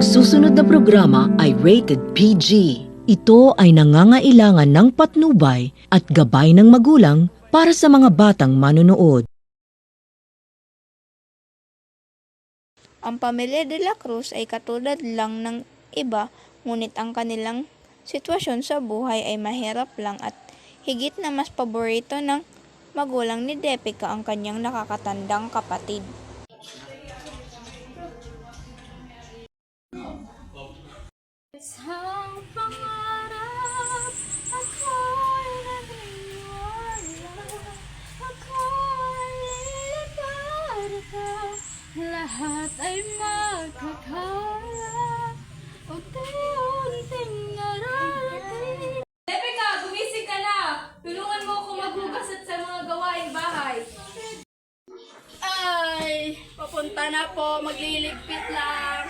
Ang susunod na programa ay rated PG. Ito ay nangangailangan ng patnubay at gabay ng magulang para sa mga batang manonood. Ang pamilya de la Cruz ay katulad lang ng iba, ngunit ang kanilang sitwasyon sa buhay ay mahirap lang at higit na mas paborito ng magulang ni Depika ang kanyang nakakatandang kapatid. Isang pangarap ako'y naniniwala Ako'y lilipad ka Lahat ay magkakala. Unti-unting nararating. Rebecca, gumising ka na! Tulungan mo ako maghugas at sa mga gawaing bahay. Ay, papunta na po, magliligpit lang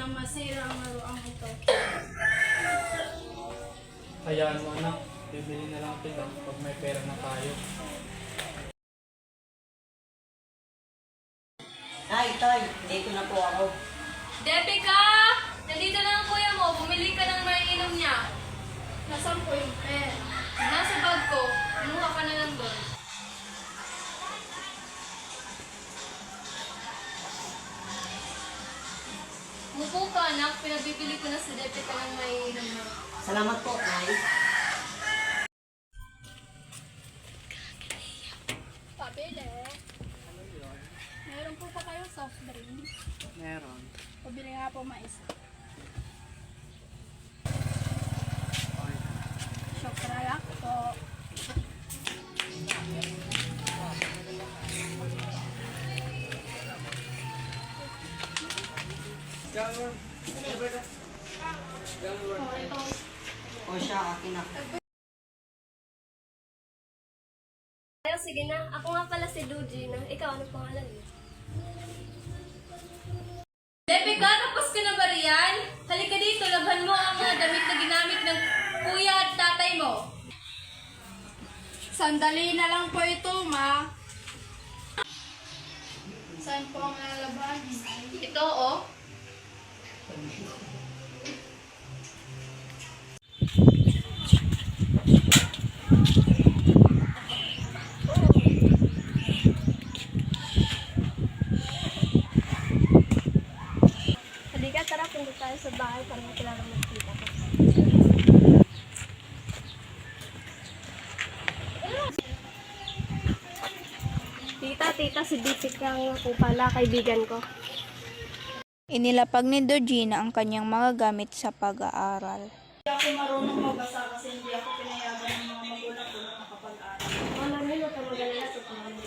malapit na masira ang laruang ito. Hayaan mo anak, bibili na lang kita pag may pera na tayo. Tay, tay, dito na po ako. Debika! Nandito na ang kuya mo. Bumili ka ng maiinom niya. Nasaan po yung pen? Nasa bag ko. Kumuha ka na lang doon. Anak. Pinabibili ko na si Debika ng maiinom mo. Salamat po, tay. Pabili. Meron po pa kayo soft drink? Meron. Pabili nga po mais. Syokra lang po. O siya, akin na. Ay, sige na. Ako nga pala si Dujina. Ikaw, ano pangalan mo? Debika, tapos ka na ba riyan? Halika dito, labhan mo ang mga damit na ginamit ng kuya at tatay mo. Sandali na lang po ito, ma. Saan po ang lalaban? Ito, oh. Halika, tara, punta tayo sa bahay para magkita ko. Tita, tita, si Dipik ang po pala, kaibigan ko. Inilapag ni Dojina ang kanyang mga gamit sa pag-aaral. Hindi ako marunong magbasa kasi hindi ako pinayagan ng mga magulang ko na makapag-aral. Ano, Nino, tamagalala sa pangalan.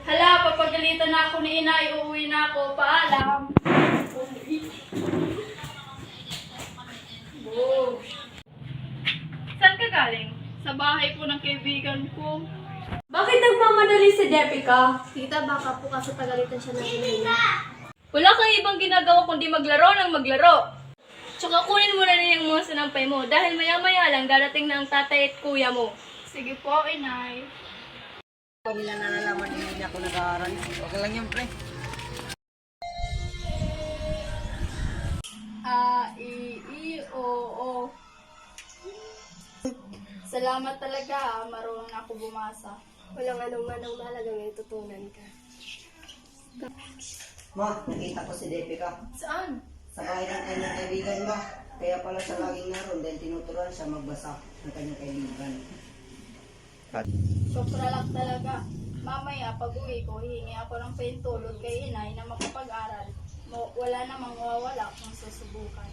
Hala, papagalitan na ako ni inay, uuwi na ako. Paalam. Wow. Saan ka galing? Sa bahay po ng kaibigan ko. Bakit nagmamadali si Debika? Tita, baka po kasi pagalitan siya ng inay. Wala kang ibang ginagawa kundi maglaro ng maglaro. Tsaka kunin mo na rin yung mga sinampay mo dahil maya-maya lang darating na ang tatay at kuya mo. Sige po, inay. Pag nila nalalaman, hindi ako nag-aaral. Okay lang yun, pre. A, I, I, O, O. Salamat talaga, ah. marunong na ako bumasa. Walang anong manang mahalaga may tutunan ka. Ma, nakita ko si Depika. Saan? Sa bahay ng kanyang kaibigan mo. Kaya pala siya laging naroon dahil tinuturuan siya magbasa ng kanyang kaibigan. Sopra lang talaga. Mamaya, pag uwi ko, hihingi ako ng pentulot kay inay na makapag-aral. Mo, wala namang mawawala kung susubukan.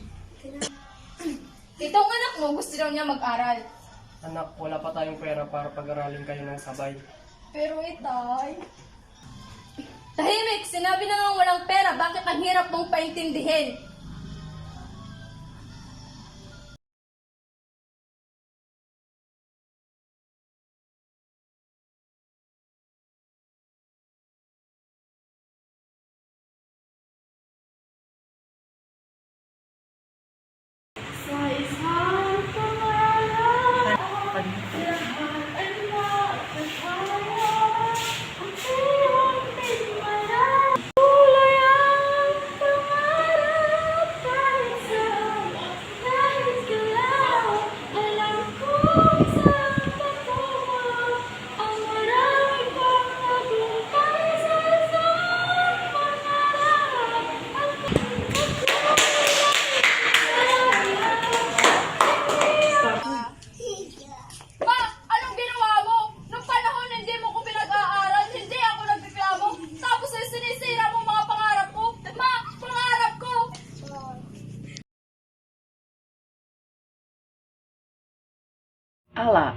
Itong anak mo gusto daw niya mag-aral. Anak, wala pa tayong pera para pag-aralin kayo ng sabay. Pero itay, Tahimik Sinabi na nga walang pera, bakit ang hirap mong paintindihin?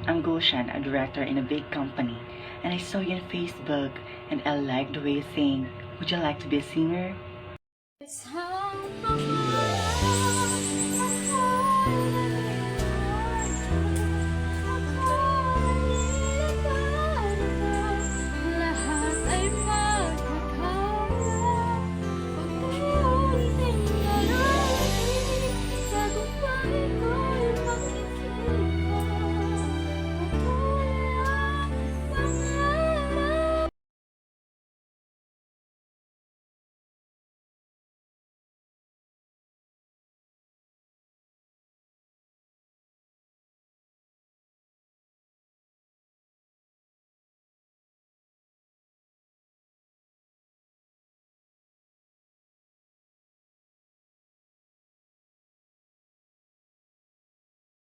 I'm Gulshan, a director in a big company, and I saw you on Facebook, and I like the way you sing. Would you like to be a singer?